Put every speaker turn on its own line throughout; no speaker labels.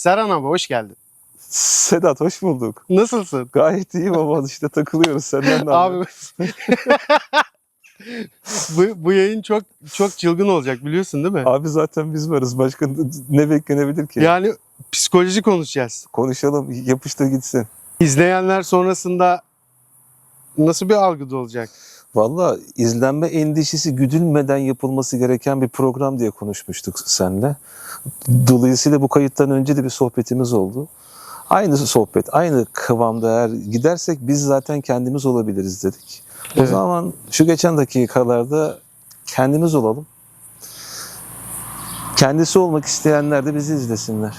Serhan abi hoş geldin.
Sedat hoş bulduk.
Nasılsın?
Gayet iyiyim ama işte takılıyoruz senden ne
Abi bu, bu yayın çok çok çılgın olacak biliyorsun değil mi?
Abi zaten biz varız. Başka ne beklenebilir ki?
Yani psikoloji konuşacağız.
Konuşalım, yapıştır gitsin.
İzleyenler sonrasında nasıl bir algıda olacak?
Valla izlenme endişesi güdülmeden yapılması gereken bir program diye konuşmuştuk seninle. Dolayısıyla bu kayıttan önce de bir sohbetimiz oldu. Aynı sohbet, aynı kıvamda eğer gidersek biz zaten kendimiz olabiliriz dedik. O
Evet.
zaman şu geçen dakikalarda kendimiz olalım. Kendisi olmak isteyenler de bizi izlesinler.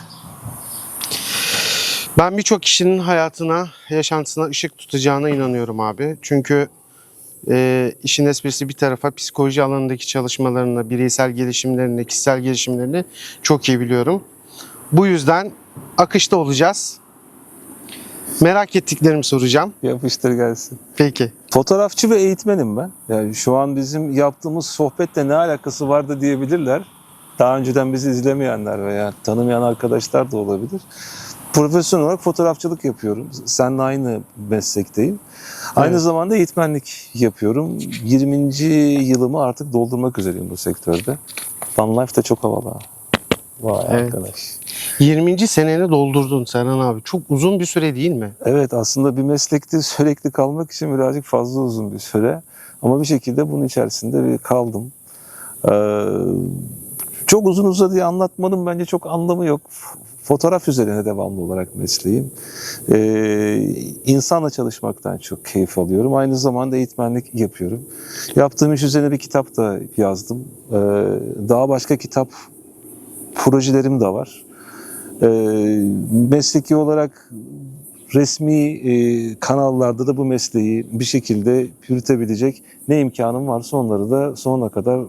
Ben birçok kişinin hayatına, yaşantısına ışık tutacağına inanıyorum abi. Çünkü e, işin esprisi bir tarafa psikoloji alanındaki çalışmalarını, bireysel gelişimlerini, kişisel gelişimlerini çok iyi biliyorum. Bu yüzden akışta olacağız. Merak ettiklerimi soracağım.
Yapıştır gelsin.
Peki.
Fotoğrafçı ve eğitmenim ben. Yani şu an bizim yaptığımız sohbetle ne alakası vardı diyebilirler. Daha önceden bizi izlemeyenler veya tanımayan arkadaşlar da olabilir. Profesyonel olarak fotoğrafçılık yapıyorum. Seninle aynı meslekteyim. Aynı
Evet.
zamanda eğitmenlik yapıyorum. 20. yılımı artık doldurmak üzereyim bu sektörde. Fun Life de çok havalı. ha. Vay
Evet.
arkadaş.
20. seneni doldurdun Serhan abi. Çok uzun bir süre değil mi?
Evet aslında bir meslekte sürekli kalmak için birazcık fazla uzun bir süre. Ama bir şekilde bunun içerisinde bir kaldım. Ee, çok uzun uzadıya anlatmanın bence çok anlamı yok. Fotoğraf üzerine devamlı olarak mesleğim. Ee, insanla çalışmaktan çok keyif alıyorum. Aynı zamanda eğitmenlik yapıyorum. Yaptığım iş üzerine bir kitap da yazdım. Ee, daha başka kitap projelerim de var. Ee, mesleki olarak resmi e, kanallarda da bu mesleği bir şekilde yürütebilecek ne imkanım varsa onları da sonuna kadar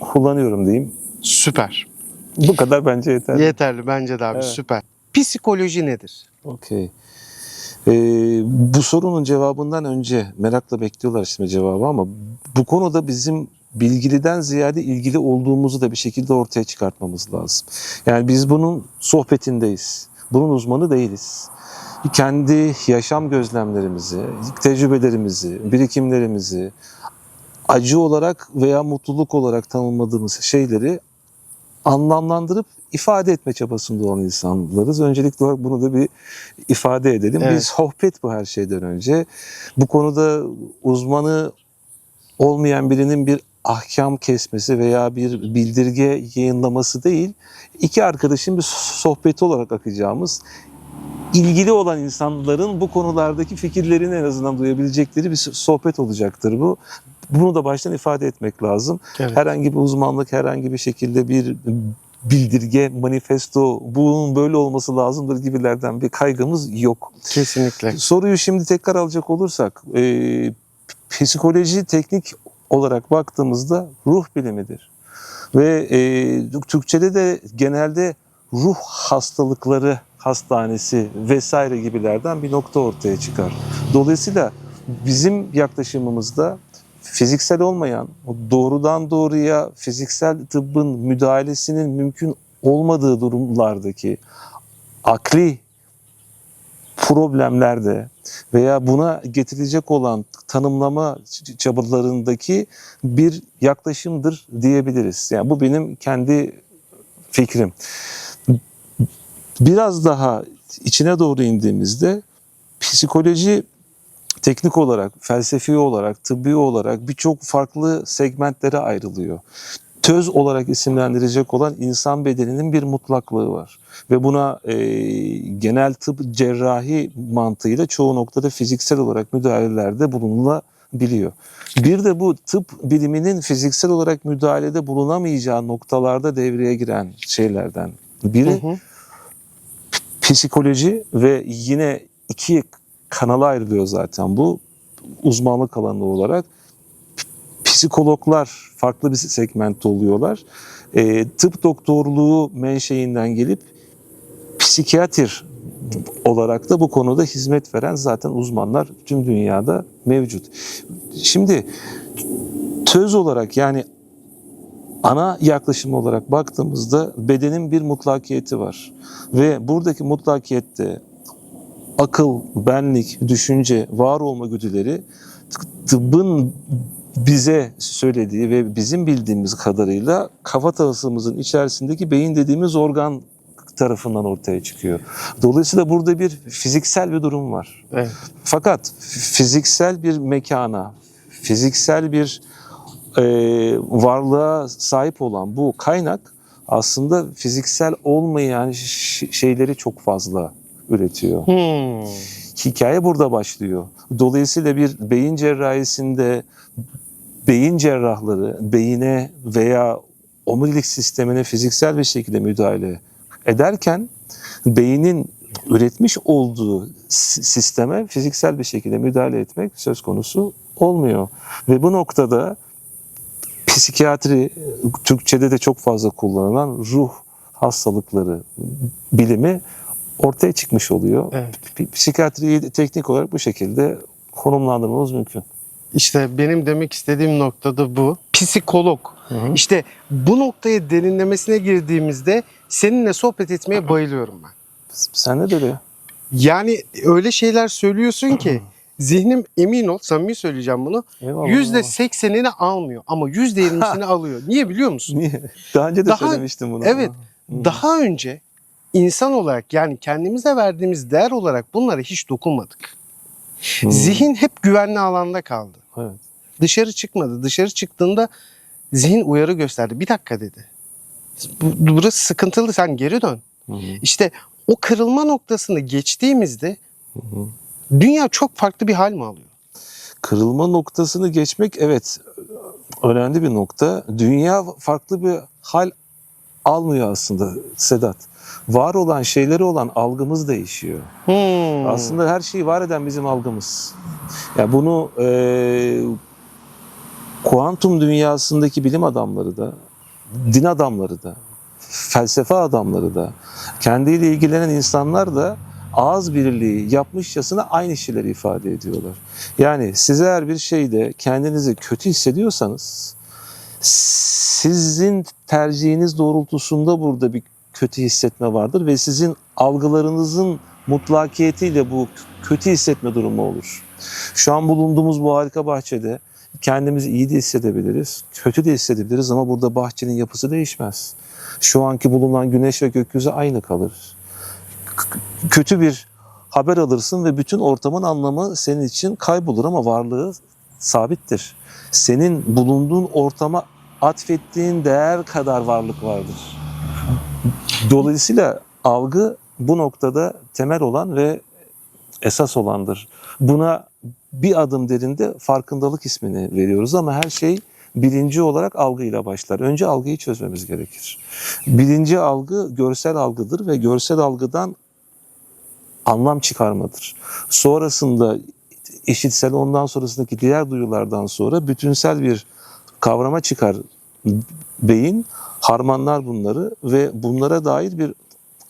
kullanıyorum diyeyim.
Süper.
Bu kadar bence yeter.
Yeterli bence de abi
Evet.
süper. Psikoloji nedir?
Okey. Ee, bu sorunun cevabından önce merakla bekliyorlar şimdi cevabı ama bu konuda bizim bilgiliden ziyade ilgili olduğumuzu da bir şekilde ortaya çıkartmamız lazım. Yani biz bunun sohbetindeyiz. Bunun uzmanı değiliz. Kendi yaşam gözlemlerimizi, tecrübelerimizi, birikimlerimizi, acı olarak veya mutluluk olarak tanımladığımız şeyleri anlamlandırıp ifade etme çabasında olan insanlarız. Öncelikli olarak bunu da bir ifade edelim.
Evet.
Bir sohbet bu her şeyden önce. Bu konuda uzmanı olmayan birinin bir ahkam kesmesi veya bir bildirge yayınlaması değil, iki arkadaşın bir sohbeti olarak akacağımız, ilgili olan insanların bu konulardaki fikirlerini en azından duyabilecekleri bir sohbet olacaktır bu. Bunu da baştan ifade etmek lazım.
Evet.
Herhangi bir uzmanlık, herhangi bir şekilde bir bildirge, manifesto, bunun böyle olması lazımdır gibilerden bir kaygımız yok.
Kesinlikle.
Soruyu şimdi tekrar alacak olursak, e, psikoloji teknik olarak baktığımızda ruh bilimidir. Ve e, Türkçe'de de genelde ruh hastalıkları hastanesi vesaire gibilerden bir nokta ortaya çıkar. Dolayısıyla bizim yaklaşımımızda fiziksel olmayan, doğrudan doğruya fiziksel tıbbın müdahalesinin mümkün olmadığı durumlardaki akli problemlerde veya buna getirilecek olan tanımlama çabalarındaki bir yaklaşımdır diyebiliriz. Yani bu benim kendi fikrim. Biraz daha içine doğru indiğimizde psikoloji teknik olarak, felsefi olarak, tıbbi olarak birçok farklı segmentlere ayrılıyor. Töz olarak isimlendirecek olan insan bedeninin bir mutlaklığı var. Ve buna e, genel tıp cerrahi mantığıyla çoğu noktada fiziksel olarak müdahalelerde bulunulabiliyor. Bir de bu tıp biliminin fiziksel olarak müdahalede bulunamayacağı noktalarda devreye giren şeylerden biri
Hı hı.
Psikoloji ve yine iki kanala ayrılıyor zaten bu uzmanlık alanı olarak. Psikologlar farklı bir segmentte oluyorlar. E, tıp doktorluğu menşeinden gelip psikiyatr olarak da bu konuda hizmet veren zaten uzmanlar tüm dünyada mevcut. Şimdi töz olarak yani ana yaklaşım olarak baktığımızda bedenin bir mutlakiyeti var. Ve buradaki mutlakiyette akıl, benlik, düşünce, var olma güdüleri tıbbın bize söylediği ve bizim bildiğimiz kadarıyla kafatasımızın içerisindeki beyin dediğimiz organ tarafından ortaya çıkıyor. Dolayısıyla burada bir fiziksel bir durum var.
Evet.
Fakat fiziksel bir mekana, fiziksel bir e, varlığa sahip olan bu kaynak aslında fiziksel olmayan şeyleri çok fazla üretiyor.
Hmm.
Hikaye burada başlıyor. Dolayısıyla bir beyin cerrahisinde beyin cerrahları beyine veya omurilik sistemine fiziksel bir şekilde müdahale ederken beynin üretmiş olduğu sisteme fiziksel bir şekilde müdahale etmek söz konusu olmuyor. Ve bu noktada psikiyatri, Türkçe'de de çok fazla kullanılan ruh hastalıkları bilimi ortaya çıkmış oluyor.
Evet.
Psikiyatriyi teknik olarak bu şekilde konumlandırmamız mümkün.
İşte benim demek istediğim noktada bu. Psikolog. İşte bu noktaya derinlemesine girdiğimizde seninle sohbet etmeye bayılıyorum ben.
Sen ne dedi?
Yani öyle şeyler söylüyorsun ki zihnim emin ol samimi söyleyeceğim bunu. Yüzde seksenini almıyor ama yüzde yirmisini alıyor. Niye biliyor musun?
Niye? Daha önce de
Daha-
söylemiştim bunu.
Evet.
Hı.
Daha önce insan olarak yani kendimize verdiğimiz değer olarak bunlara hiç dokunmadık.
Hı.
Zihin hep güvenli alanda kaldı.
Evet.
Dışarı çıkmadı. Dışarı çıktığında zihin uyarı gösterdi. Bir dakika dedi. Bu- Burası sıkıntılı sen geri dön.
Hı hı.
İşte o kırılma noktasını geçtiğimizde
Hı hı.
Dünya çok farklı bir hal mi alıyor?
Kırılma noktasını geçmek evet önemli bir nokta. Dünya farklı bir hal almıyor aslında Sedat. Var olan şeyleri olan algımız değişiyor.
Hmm.
Aslında her şeyi var eden bizim algımız. Ya bunu eee kuantum dünyasındaki bilim adamları da, din adamları da, felsefe adamları da, kendiyle ilgilenen insanlar da ağız birliği yapmışçasına aynı şeyleri ifade ediyorlar. Yani siz eğer bir şeyde kendinizi kötü hissediyorsanız sizin tercihiniz doğrultusunda burada bir kötü hissetme vardır ve sizin algılarınızın mutlakiyetiyle bu kötü hissetme durumu olur. Şu an bulunduğumuz bu harika bahçede kendimizi iyi de hissedebiliriz, kötü de hissedebiliriz ama burada bahçenin yapısı değişmez. Şu anki bulunan güneş ve gökyüzü aynı kalır. Kötü bir haber alırsın ve bütün ortamın anlamı senin için kaybolur ama varlığı sabittir. Senin bulunduğun ortama atfettiğin değer kadar varlık vardır. Dolayısıyla algı bu noktada temel olan ve esas olandır. Buna bir adım derinde farkındalık ismini veriyoruz ama her şey bilinci olarak algıyla başlar. Önce algıyı çözmemiz gerekir. Bilinci algı görsel algıdır ve görsel algıdan anlam çıkarmadır. Sonrasında işitsel ondan sonrasındaki diğer duyulardan sonra bütünsel bir kavrama çıkar beyin harmanlar bunları ve bunlara dair bir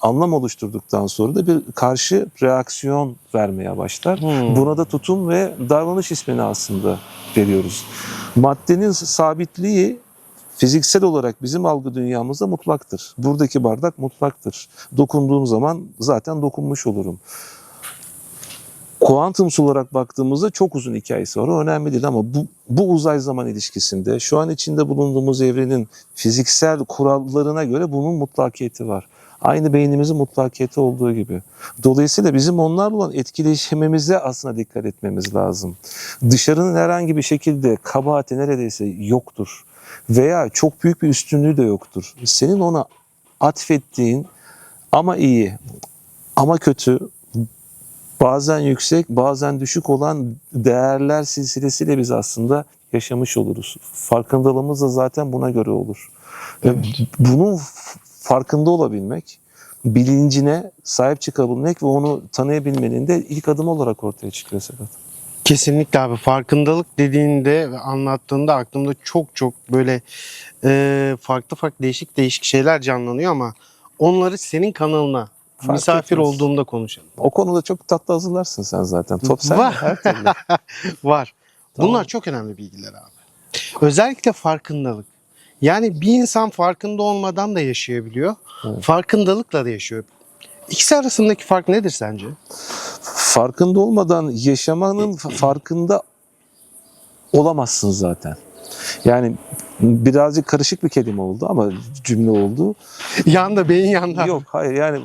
anlam oluşturduktan sonra da bir karşı reaksiyon vermeye başlar.
Hmm.
Buna da tutum ve davranış ismini aslında veriyoruz. Maddenin sabitliği fiziksel olarak bizim algı dünyamızda mutlaktır. Buradaki bardak mutlaktır. Dokunduğum zaman zaten dokunmuş olurum. Kuantumsal olarak baktığımızda çok uzun hikayesi var. O önemli değil ama bu, bu uzay zaman ilişkisinde şu an içinde bulunduğumuz evrenin fiziksel kurallarına göre bunun mutlakiyeti var. Aynı beynimizin mutlakiyeti olduğu gibi. Dolayısıyla bizim onlarla olan etkileşimimize aslında dikkat etmemiz lazım. Dışarının herhangi bir şekilde kabahati neredeyse yoktur. Veya çok büyük bir üstünlüğü de yoktur. Senin ona atfettiğin ama iyi ama kötü bazen yüksek bazen düşük olan değerler silsilesiyle biz aslında yaşamış oluruz. Farkındalığımız da zaten buna göre olur. Ve bunun farkında olabilmek, bilincine sahip çıkabilmek ve onu tanıyabilmenin de ilk adım olarak ortaya çıkıyor Sedat.
Kesinlikle abi farkındalık dediğinde ve anlattığında aklımda çok çok böyle e, farklı farklı değişik değişik şeyler canlanıyor ama onları senin kanalına
Fark
misafir
etmez.
olduğumda konuşalım.
O konuda çok tatlı hazırlarsın sen zaten. Top sen
Var.
her türlü.
Var.
Tamam.
Bunlar çok önemli bilgiler abi. Özellikle farkındalık. Yani bir insan farkında olmadan da yaşayabiliyor.
Evet.
Farkındalıkla da yaşıyor. İkisi arasındaki fark nedir sence?
farkında olmadan yaşamanın fa- farkında olamazsın zaten. Yani birazcık karışık bir kelime oldu ama cümle oldu.
Yanda beyin yanda.
Yok hayır yani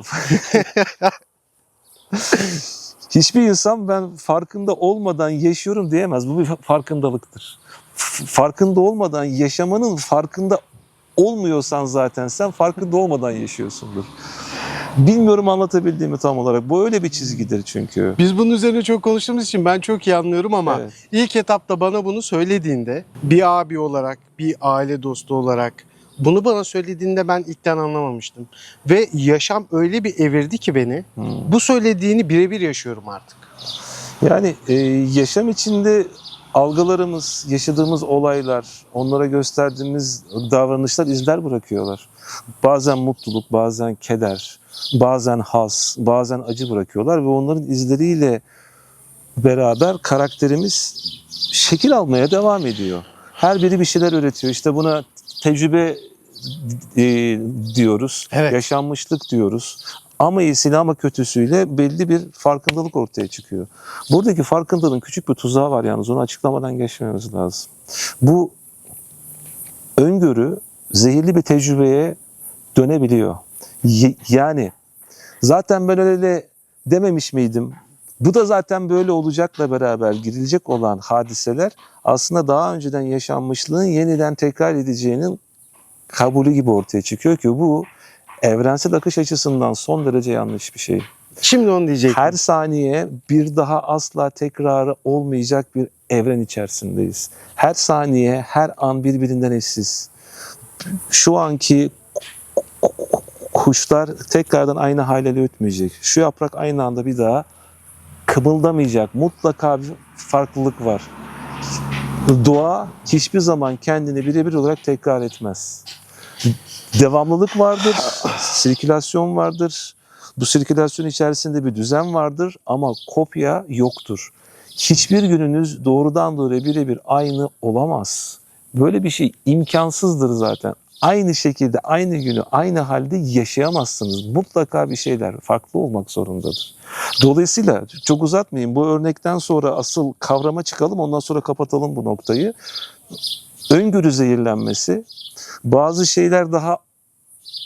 hiçbir insan ben farkında olmadan yaşıyorum diyemez. Bu bir fa- farkındalıktır. Farkında olmadan yaşamanın farkında olmuyorsan zaten sen farkında olmadan yaşıyorsundur. Bilmiyorum anlatabildiğimi tam olarak. Bu öyle bir çizgidir çünkü.
Biz bunun üzerine çok konuştuğumuz için ben çok iyi anlıyorum ama
Evet.
ilk etapta bana bunu söylediğinde bir abi olarak, bir aile dostu olarak bunu bana söylediğinde ben ilkten anlamamıştım. Ve yaşam öyle bir evirdi ki beni.
Hmm.
Bu söylediğini birebir yaşıyorum artık.
Yani e, yaşam içinde algılarımız, yaşadığımız olaylar, onlara gösterdiğimiz davranışlar izler bırakıyorlar. Bazen mutluluk, bazen keder, bazen haz, bazen acı bırakıyorlar ve onların izleriyle beraber karakterimiz şekil almaya devam ediyor. Her biri bir şeyler öğretiyor. İşte buna tecrübe e, diyoruz,
Evet.
yaşanmışlık diyoruz. Ama iyisiyle ama kötüsüyle belli bir farkındalık ortaya çıkıyor. Buradaki farkındalığın küçük bir tuzağı var yalnız onu açıklamadan geçmemiz lazım. Bu öngörü zehirli bir tecrübeye dönebiliyor. Yani zaten ben öyle dememiş miydim? Bu da zaten böyle olacakla beraber girilecek olan hadiseler aslında daha önceden yaşanmışlığın yeniden tekrar edeceğinin kabulü gibi ortaya çıkıyor ki bu evrensel akış açısından son derece yanlış bir şey.
Şimdi onu diyecektim.
Her saniye bir daha asla tekrarı olmayacak bir evren içerisindeyiz. Her saniye, her an birbirinden eşsiz. Şu anki kuşlar tekrardan aynı haliyle ötmeyecek. Şu yaprak aynı anda bir daha kımıldamayacak. Mutlaka bir farklılık var. Doğa hiçbir zaman kendini birebir olarak tekrar etmez. Devamlılık vardır, sirkülasyon vardır. Bu sirkülasyon içerisinde bir düzen vardır ama kopya yoktur. Hiçbir gününüz doğrudan doğruya birebir aynı olamaz. Böyle bir şey imkansızdır zaten. Aynı şekilde aynı günü aynı halde yaşayamazsınız. Mutlaka bir şeyler farklı olmak zorundadır. Dolayısıyla çok uzatmayayım. Bu örnekten sonra asıl kavrama çıkalım ondan sonra kapatalım bu noktayı. Öngörü zehirlenmesi bazı şeyler daha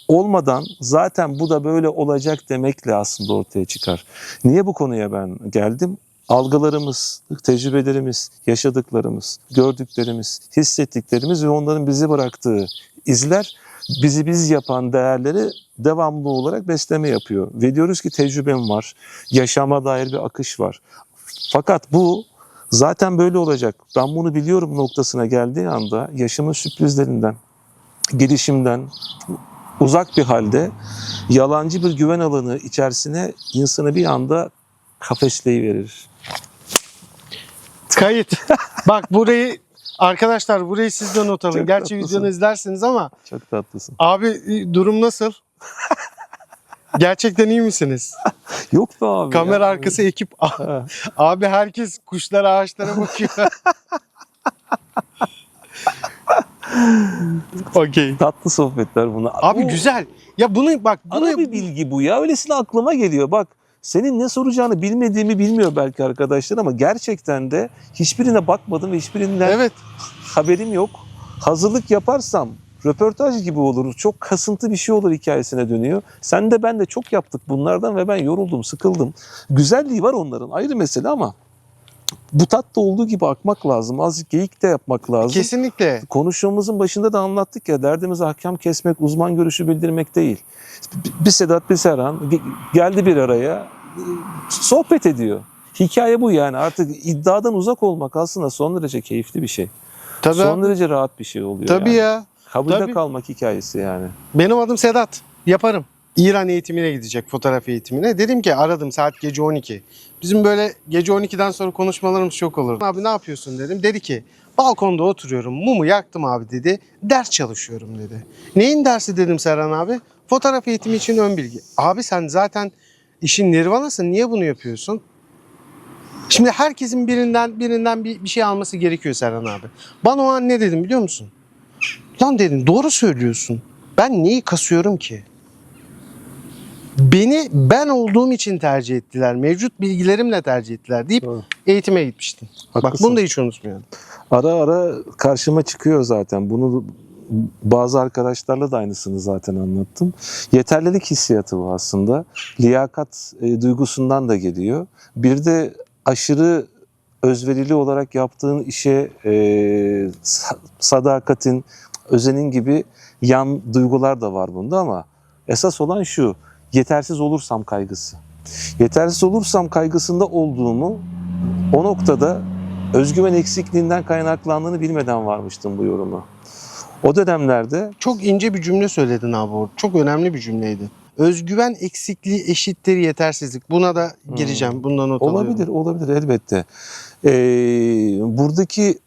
olmadan zaten bu da böyle olacak demekle aslında ortaya çıkar. Niye bu konuya ben geldim? Algılarımız, tecrübelerimiz, yaşadıklarımız, gördüklerimiz, hissettiklerimiz ve onların bizi bıraktığı izler bizi biz yapan değerleri devamlı olarak besleme yapıyor. Ve diyoruz ki tecrübem var, yaşama dair bir akış var. Fakat bu zaten böyle olacak. Ben bunu biliyorum noktasına geldiği anda yaşamın sürprizlerinden, gelişimden, uzak bir halde yalancı bir güven alanı içerisine insanı bir anda kafesleyiverir.
Kayıt. Bak burayı arkadaşlar burayı siz de not alın.
Çok
Gerçi
tatlısın.
videonu izlersiniz ama
Çok tatlısın.
abi e, durum nasıl? Gerçekten iyi misiniz?
Yok be abi.
Kamera
ya.
arkası ekip. Abi herkes kuşlara ağaçlara bakıyor. Okey.
Tatlı sohbetler bunlar.
Abi
Bu
güzel. Ya bunu bak bunu
Ana bir bilgi bu ya. Öylesine aklıma geliyor. Bak senin ne soracağını bilmediğimi bilmiyor belki arkadaşlar ama gerçekten de hiçbirine bakmadım ve hiçbirinden
Evet.
haberim yok. Hazırlık yaparsam röportaj gibi olur. Çok kasıntı bir şey olur hikayesine dönüyor. Sen de ben de çok yaptık bunlardan ve ben yoruldum, sıkıldım. Güzelliği var onların ayrı mesele ama bu tatta olduğu gibi akmak lazım. Azıcık geyik de yapmak lazım.
Kesinlikle.
Konuşmamızın başında da anlattık ya derdimiz ahkam kesmek, uzman görüşü bildirmek değil. Bir Sedat bir Serhan ge- geldi bir araya sohbet ediyor. Hikaye bu yani artık iddiadan uzak olmak aslında son derece keyifli bir şey.
Tabii.
Son derece rahat bir şey oluyor
Tabii
yani.
ya.
Kabulde
tabii.
kalmak hikayesi yani.
Benim adım Sedat. Yaparım. İran eğitimine gidecek fotoğraf eğitimine. Dedim ki aradım saat gece 12. Bizim böyle gece 12'den sonra konuşmalarımız çok olur. Abi ne yapıyorsun dedim. Dedi ki balkonda oturuyorum mumu yaktım abi dedi. Ders çalışıyorum dedi. Neyin dersi dedim Serhan abi. Fotoğraf eğitimi için ön bilgi. Abi sen zaten işin nirvanasın niye bunu yapıyorsun? Şimdi herkesin birinden birinden bir, bir şey alması gerekiyor Serhan abi. Bana o an ne dedim biliyor musun? Lan dedim doğru söylüyorsun. Ben neyi kasıyorum ki? Beni ben olduğum için tercih ettiler. Mevcut bilgilerimle tercih ettiler deyip
Doğru.
eğitime gitmiştim. Bak
Haklısın.
bunu da hiç unutmayalım.
Ara ara karşıma çıkıyor zaten. Bunu bazı arkadaşlarla da aynısını zaten anlattım. Yeterlilik hissiyatı bu aslında. Liyakat e, duygusundan da geliyor. Bir de aşırı özverili olarak yaptığın işe e, sa- sadakatin, özenin gibi yan duygular da var bunda ama esas olan şu, yetersiz olursam kaygısı. Yetersiz olursam kaygısında olduğumu o noktada özgüven eksikliğinden kaynaklandığını bilmeden varmıştım bu yoruma. O dönemlerde
Çok ince bir cümle söyledin abi orada. Çok önemli bir cümleydi. Özgüven eksikliği eşittir yetersizlik. Buna da gireceğim. Bundan not alıyorum.
olabilir, olabilir elbette. Ee, buradaki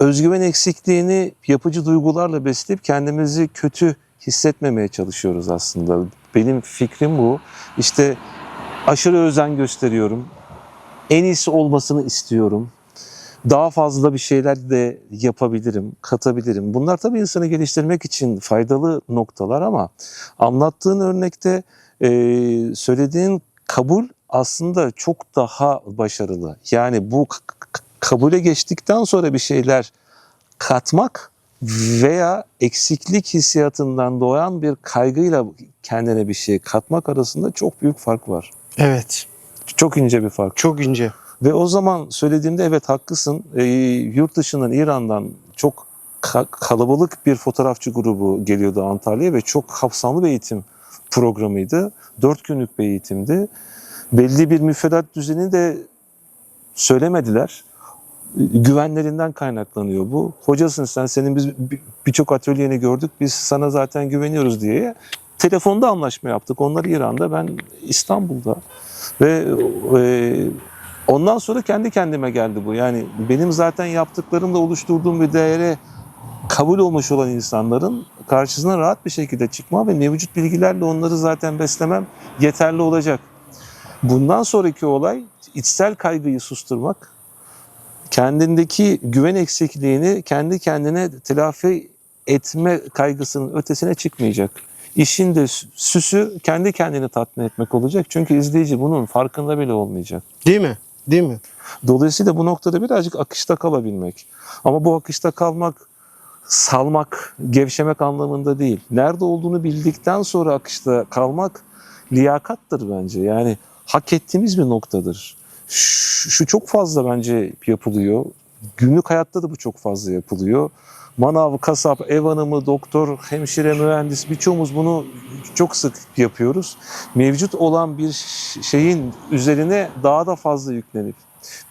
özgüven eksikliğini yapıcı duygularla besleyip kendimizi kötü hissetmemeye çalışıyoruz aslında. Benim fikrim bu. İşte aşırı özen gösteriyorum. En iyisi olmasını istiyorum. Daha fazla bir şeyler de yapabilirim, katabilirim. Bunlar tabii insanı geliştirmek için faydalı noktalar ama anlattığın örnekte e, söylediğin kabul aslında çok daha başarılı. Yani bu kabule geçtikten sonra bir şeyler katmak veya eksiklik hissiyatından doğan bir kaygıyla kendine bir şey katmak arasında çok büyük fark var.
Evet.
Çok ince bir fark.
Çok ince.
Ve o zaman söylediğimde evet haklısın. Ee, yurt dışından İran'dan çok ka- kalabalık bir fotoğrafçı grubu geliyordu Antalya'ya ve çok kapsamlı bir eğitim programıydı. Dört günlük bir eğitimdi. Belli bir müfredat düzeni de söylemediler. Güvenlerinden kaynaklanıyor bu. Hocasın sen, senin biz bir- birçok atölyeni gördük, biz sana zaten güveniyoruz diye. Telefonda anlaşma yaptık. Onlar İran'da, ben İstanbul'da. Ve e, ondan sonra kendi kendime geldi bu. Yani benim zaten yaptıklarımla oluşturduğum bir değere kabul olmuş olan insanların karşısına rahat bir şekilde çıkma ve mevcut bilgilerle onları zaten beslemem yeterli olacak. Bundan sonraki olay içsel kaygıyı susturmak, kendindeki güven eksikliğini kendi kendine telafi etme kaygısının ötesine çıkmayacak. İşin de süsü kendi kendini tatmin etmek olacak. Çünkü izleyici bunun farkında bile olmayacak.
Değil mi? Değil mi?
Dolayısıyla bu noktada birazcık akışta kalabilmek. Ama bu akışta kalmak salmak, gevşemek anlamında değil. Nerede olduğunu bildikten sonra akışta kalmak liyakattır bence. Yani hak ettiğimiz bir noktadır. Şu, şu çok fazla bence yapılıyor. Günlük hayatta da bu çok fazla yapılıyor. Manav, kasap, ev hanımı, doktor, hemşire, mühendis birçoğumuz bunu çok sık yapıyoruz. Mevcut olan bir şeyin üzerine daha da fazla yüklenip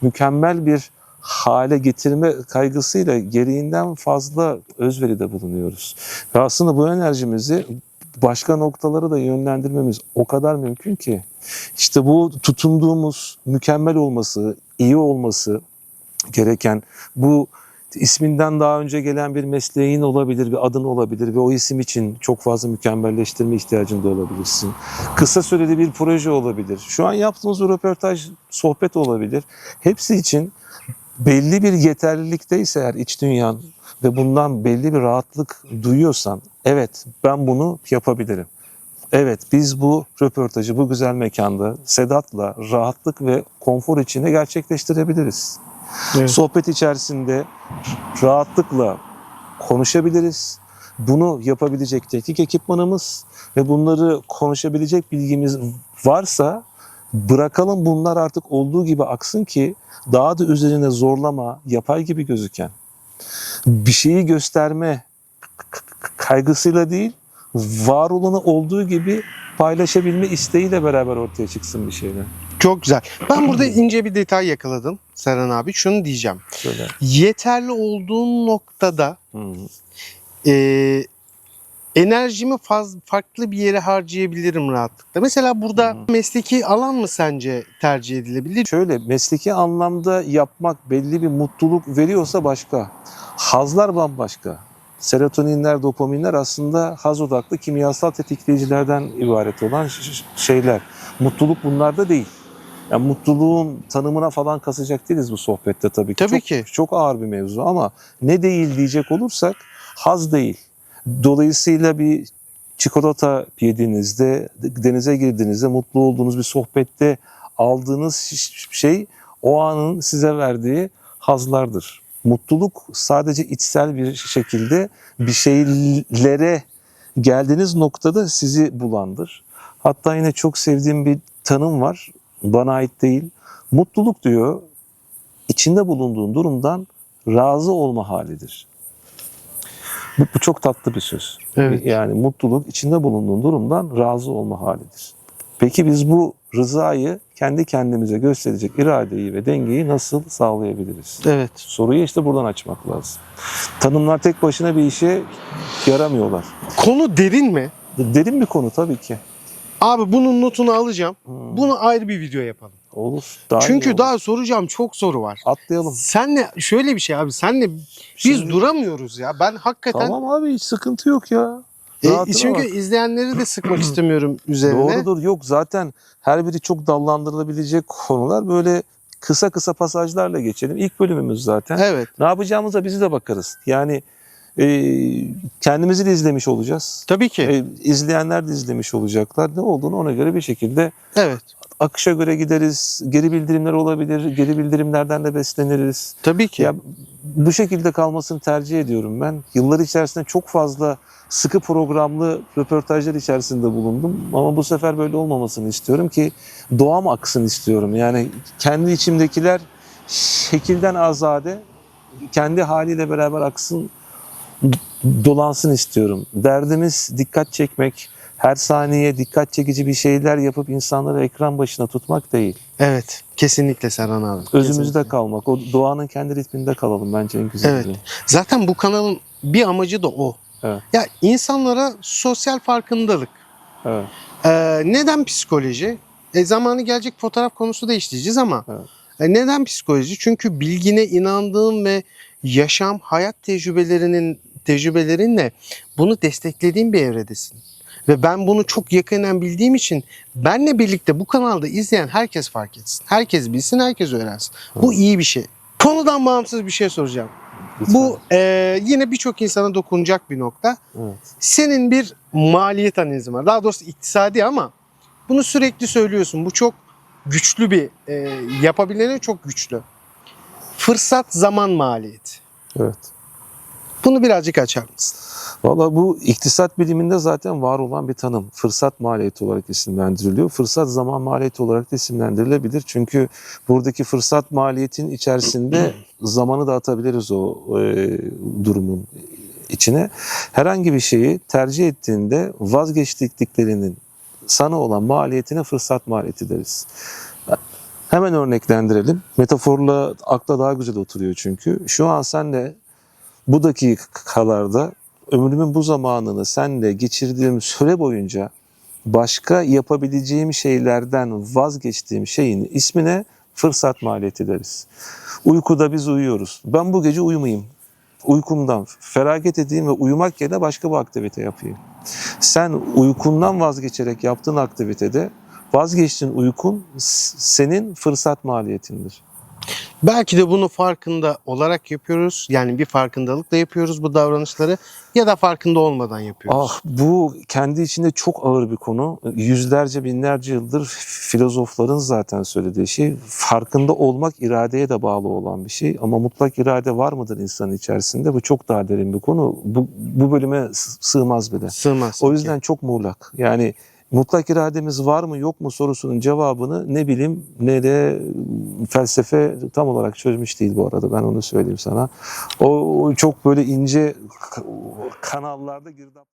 mükemmel bir hale getirme kaygısıyla gereğinden fazla özveride bulunuyoruz. Ve aslında bu enerjimizi başka noktalara da yönlendirmemiz o kadar mümkün ki. İşte bu tutunduğumuz mükemmel olması, iyi olması gereken bu isminden daha önce gelen bir mesleğin olabilir, bir adın olabilir ve o isim için çok fazla mükemmelleştirme ihtiyacında olabilirsin. Kısa süreli bir proje olabilir. Şu an yaptığımız röportaj, sohbet olabilir. Hepsi için belli bir yeterlilikteyse eğer iç dünyan ve bundan belli bir rahatlık duyuyorsan evet ben bunu yapabilirim. Evet biz bu röportajı bu güzel mekanda Sedat'la rahatlık ve konfor içinde gerçekleştirebiliriz.
Evet.
Sohbet içerisinde rahatlıkla konuşabiliriz. Bunu yapabilecek teknik ekipmanımız ve bunları konuşabilecek bilgimiz varsa bırakalım bunlar artık olduğu gibi aksın ki daha da üzerine zorlama, yapay gibi gözüken bir şeyi gösterme kaygısıyla değil, var olanı olduğu gibi paylaşabilme isteğiyle beraber ortaya çıksın bir şeyler.
Çok güzel. Ben burada ince bir detay yakaladım Serhan abi. Şunu diyeceğim.
Şöyle.
Yeterli olduğun noktada e, enerjimi faz, farklı bir yere harcayabilirim rahatlıkla. Mesela burada
Hı.
mesleki alan mı sence tercih edilebilir?
Şöyle mesleki anlamda yapmak belli bir mutluluk veriyorsa başka. Hazlar bambaşka. Serotoninler, dopaminler aslında haz odaklı kimyasal tetikleyicilerden ibaret olan şeyler. Mutluluk bunlarda değil. Yani mutluluğun tanımına falan kasacak değiliz bu sohbette tabii ki.
Tabii
çok,
ki.
Çok ağır bir mevzu ama ne değil diyecek olursak haz değil. Dolayısıyla bir çikolata yediğinizde, denize girdiğinizde, mutlu olduğunuz bir sohbette aldığınız şey o anın size verdiği hazlardır. Mutluluk sadece içsel bir şekilde bir şeylere geldiğiniz noktada sizi bulandır. Hatta yine çok sevdiğim bir tanım var. Bana ait değil. Mutluluk diyor içinde bulunduğun durumdan razı olma halidir. Bu, bu çok tatlı bir söz.
Evet.
Yani mutluluk içinde bulunduğun durumdan razı olma halidir. Peki biz bu rızayı kendi kendimize gösterecek iradeyi ve dengeyi nasıl sağlayabiliriz?
Evet.
Soruyu işte buradan açmak lazım. Tanımlar tek başına bir işe yaramıyorlar.
Konu derin mi?
Derin bir konu tabii ki.
Abi bunun notunu alacağım.
Hmm,
Bunu ayrı bir video yapalım.
olur. Daha
Çünkü
olur.
daha soracağım çok soru var.
atlayalım.
Senle şöyle bir şey abi. Senle biz
Şimdi-
duramıyoruz ya. Ben hakikaten
Tamam abi hiç sıkıntı yok ya.
E, çünkü
bak.
izleyenleri de sıkmak istemiyorum üzerine.
Doğrudur yok zaten her biri çok dallandırılabilecek konular böyle kısa kısa pasajlarla geçelim. İlk bölümümüz zaten.
Evet.
Ne yapacağımıza bizi de bakarız. Yani e, kendimizi de izlemiş olacağız.
Tabii ki.
E, izleyenler de izlemiş olacaklar. Ne olduğunu ona göre bir şekilde
Evet.
Akışa göre gideriz. Geri bildirimler olabilir. Geri bildirimlerden de besleniriz.
Tabii ki.
Ya bu şekilde kalmasını tercih ediyorum ben. Yıllar içerisinde çok fazla sıkı programlı röportajlar içerisinde bulundum. Ama bu sefer böyle olmamasını istiyorum ki doğam aksın istiyorum. Yani kendi içimdekiler şekilden azade, kendi haliyle beraber aksın, dolansın istiyorum. Derdimiz dikkat çekmek, her saniye dikkat çekici bir şeyler yapıp insanları ekran başına tutmak değil.
Evet. Kesinlikle Serhan abi.
Özümüzde
Kesinlikle.
kalmak, o doğanın kendi ritminde kalalım bence en güzel.
Evet. Zaten bu kanalın bir amacı da o.
Evet.
Ya insanlara sosyal farkındalık.
Evet.
Ee, neden psikoloji? E, zamanı gelecek fotoğraf konusu da işleyeceğiz ama
Evet.
e, neden psikoloji? Çünkü bilgine inandığım ve yaşam, hayat tecrübelerinin tecrübelerinle bunu desteklediğim bir evredesin. Ve ben bunu çok yakından bildiğim için benle birlikte bu kanalda izleyen herkes fark etsin. Herkes bilsin, herkes öğrensin. Bu iyi bir şey. Konudan bağımsız bir şey soracağım.
Lütfen.
Bu e, yine birçok insana dokunacak bir nokta.
Evet.
Senin bir maliyet analizin var. Daha doğrusu iktisadi ama bunu sürekli söylüyorsun. Bu çok güçlü bir e, yapabilene çok güçlü. Fırsat zaman maliyeti.
Evet.
Bunu birazcık açar mısın?
Valla bu iktisat biliminde zaten var olan bir tanım. Fırsat maliyeti olarak isimlendiriliyor. Fırsat zaman maliyeti olarak da isimlendirilebilir. Çünkü buradaki fırsat maliyetin içerisinde zamanı da atabiliriz o e, durumun içine. Herhangi bir şeyi tercih ettiğinde vazgeçtiklerinin sana olan maliyetine fırsat maliyeti deriz. Hemen örneklendirelim. Metaforla akla daha güzel oturuyor çünkü. Şu an senle bu dakikalarda ömrümün bu zamanını senle geçirdiğim süre boyunca başka yapabileceğim şeylerden vazgeçtiğim şeyin ismine fırsat maliyeti deriz. Uykuda biz uyuyoruz. Ben bu gece uyumayayım. Uykumdan feragat edeyim ve uyumak yerine başka bir aktivite yapayım. Sen uykundan vazgeçerek yaptığın aktivitede vazgeçtiğin uykun senin fırsat maliyetindir.
Belki de bunu farkında olarak yapıyoruz. Yani bir farkındalıkla yapıyoruz bu davranışları ya da farkında olmadan yapıyoruz.
Ah bu kendi içinde çok ağır bir konu. Yüzlerce binlerce yıldır filozofların zaten söylediği şey farkında olmak iradeye de bağlı olan bir şey. Ama mutlak irade var mıdır insanın içerisinde? Bu çok daha derin bir konu. Bu, bu bölüme sığmaz bile.
Sığmaz.
O yüzden çok muğlak. Yani mutlak irademiz var mı yok mu sorusunun cevabını ne bilim ne de felsefe tam olarak çözmüş değil bu arada ben onu söyleyeyim sana. O, o çok böyle ince kanallarda girdap